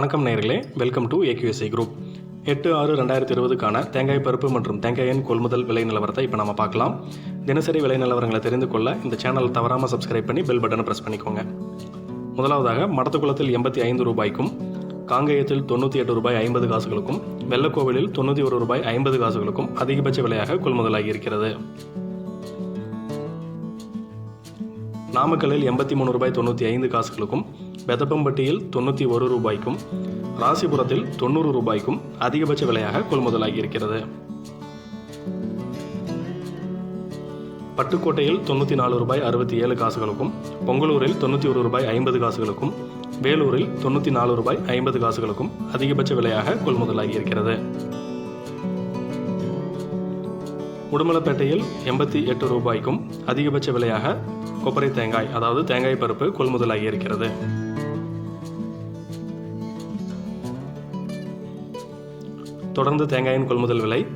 வணக்கம் நேர்களே welcome to ஏக்யூஎஸ்ஐ group எட்டு ஆறு ரெண்டாயிரத்தி இருபதுக்கான தேங்காய் பருப்பு மற்றும் தேங்காயின் கொள்முதல் விலை நிலவரத்தை இப்போ நம்ம பார்க்கலாம். தினசரி விலை நிலவரங்களை தெரிந்து கொள்ள இந்த சேனல் தவறாமல் சப்ஸ்கிரைப் பண்ணி பெல் பட்டனை ப்ரெஸ் பண்ணிக்கோங்க. முதலாவதாக மடத்துக்குளத்தில் எண்பத்தி ஐந்து ரூபாய்க்கும் காங்கேயத்தில் தொண்ணூற்றி எட்டு ரூபாய் ஐம்பது காசுகளுக்கும் வெள்ளக்கோவிலில் தொண்ணூற்றி ஒரு ரூபாய் ஐம்பது காசுகளுக்கும் அதிகபட்ச விலையாக கொள்முதலாகி இருக்கிறது. நாமக்கல்லில் எண்பத்தி மூணு ரூபாய் தொண்ணூற்றி ஐந்து காசுகளுக்கும் பெதப்பம்பட்டியில் தொண்ணூற்றி ஒரு ரூபாய்க்கும் ராசிபுரத்தில் தொண்ணூறு ரூபாய்க்கும் அதிகபட்ச விலையாக கொள்முதலாகி இருக்கிறது. பட்டுக்கோட்டையில் தொண்ணூற்றி நாலு ரூபாய் அறுபத்தி ஏழு காசுகளுக்கும் பொங்கலூரில் தொண்ணூற்றி ஒரு ரூபாய் ஐம்பது காசுகளுக்கும் வேலூரில் தொண்ணூற்றி நாலு ரூபாய் ஐம்பது காசுகளுக்கும் அதிகபட்ச விலையாக கொள்முதலாகி இருக்கிறது. உடுமலைப்பேட்டையில் எண்பத்தி எட்டு ரூபாய்க்கும் அதிகபட்ச விலையாக கொப்பரை தேங்காய் அதாவது தேங்காய் பருப்பு கொள்முதலாகி இருக்கிறது. தொடர்ந்து தேங்காயின் கொள்முதல் விலை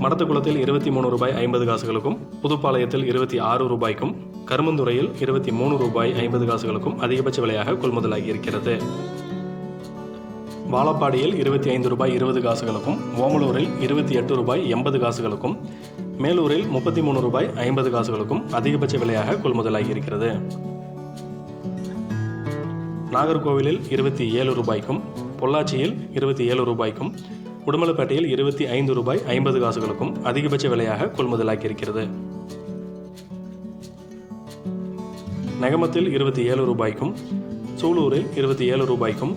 மடத்துக்குளத்தில் இருபத்தி மூணு ரூபாய் ஐம்பது காசுகளுக்கும் புதுப்பாளையத்தில் இருபத்தி ஆறு ரூபாய்க்கும் கருமந்துறையில் இருபத்தி மூணு ரூபாய் ஐம்பது காசுகளுக்கும் அதிகபட்ச விலையாக கொள்முதலாகி இருக்கிறது. வாழப்பாடியில் இருபத்தி ஐந்து ரூபாய் இருபது காசுகளுக்கும் ஓமலூரில் இருபத்தி எட்டு ரூபாய் எண்பது காசுகளுக்கும் மேலூரில் முப்பத்தி மூணு ரூபாய் ஐம்பது காசுகளுக்கும் அதிகபட்ச விலையாக கொள்முதலாகி இருக்கிறது. நாகர்கோவிலில் இருபத்தி ஏழு ரூபாய்க்கும் பொள்ளாச்சியில் இருபத்தி ஏழு ரூபாய்க்கும் உடுமலைப்பேட்டையில் இருபத்தி ஐந்து ரூபாய் ஐம்பது காசுகளுக்கும் அதிகபட்ச விலையாக கொள்முதலாக்கியிருக்கிறது நகமத்தில் நெகமத்தில் இருபத்தி ஏழு ரூபாய்க்கும் சூலூரில் இருபத்தி ஏழு ரூபாய்க்கும்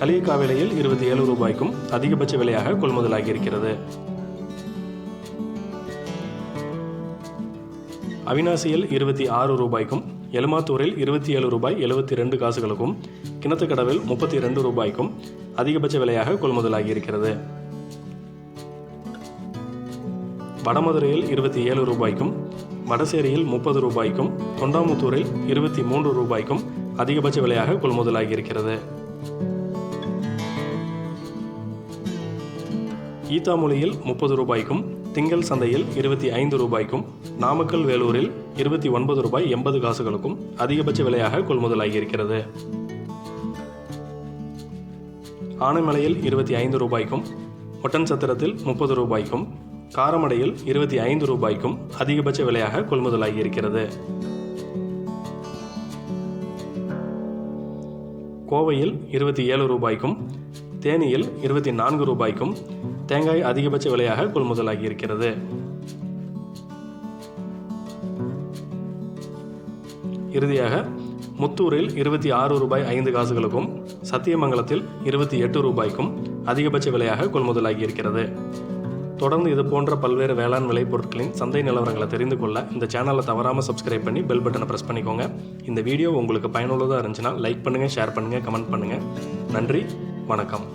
களியக்காவிலையில் இருபத்தி ஏழு ரூபாய்க்கும் அதிகபட்ச விலையாக கொள்முதலாகியிருக்கிறது. அவினாசியில் இருபத்தி ஆறு ரூபாய்க்கும் எலுமாத்தூரில் இருபத்தி ஏழு ரூபாய் எழுபத்தி ரெண்டு காசுகளுக்கும் கிணத்துக்கடவில் முப்பத்தி ரெண்டு ரூபாய்க்கும் அதிகபட்ச விலையாக கொள்முதலாகியிருக்கிறது. வடமதுரையில் இருபத்தி ஏழு ரூபாய்க்கும் வடசேரியில் முப்பது ரூபாய்க்கும் தொண்டாமுத்தூரில் இருபத்தி மூன்று ரூபாய்க்கும் அதிகபட்ச விலையாக கொள்முதலாகி இருக்கிறது ஈத்தாமொழியில் முப்பது ரூபாய்க்கும் திங்கள் சந்தையில் இருபத்தி ஐந்து ரூபாய்க்கும் நாமக்கல் வேலூரில் இருபத்தி ஒன்பது ரூபாய் எண்பது காசுகளுக்கும் அதிகபட்ச விலையாக கொள்முதலாகி இருக்கிறது ஆனைமலையில் இருபத்தி ஐந்து ரூபாய்க்கும் ஒட்டன் சத்திரத்தில் முப்பது ரூபாய்க்கும் காரமடையில் இருபத்தி ஐந்து ரூபாய்க்கும் அதிகபட்ச விலையாக கொள்முதலாகி இருக்கிறது. கோவையில் இருபத்தி ஏழு ரூபாய்க்கும் தேனியில் இருபத்தி நான்கு ரூபாய்க்கும் தேங்காய் அதிகபட்ச விலையாக கொள்முதலாகி இருக்கிறது. இறுதியாக முத்தூரில் இருபத்தி ஆறு ரூபாய் ஐந்து காசுகளுக்கும் சத்தியமங்கலத்தில் இருபத்தி எட்டு ரூபாய்க்கும் அதிகபட்ச விலையாக கொள்முதலாகி இருக்கிறது. தொடர்ந்து இது போன்ற பல்வேறு வேளாண் விளைபொருட்களின் சந்தை நிலவரங்களை தெரிந்து கொள்ள இந்த சேனலை தவறாமல் சப்ஸ்கிரைப் பண்ணி பெல் பட்டனை ப்ரெஸ் பண்ணிக்கோங்க. இந்த வீடியோ உங்களுக்கு பயனுள்ளதாக இருந்துச்சுன்னா லைக் பண்ணுங்கள் ஷேர் பண்ணுங்கள் கமெண்ட் பண்ணுங்கள் நன்றி வணக்கம்.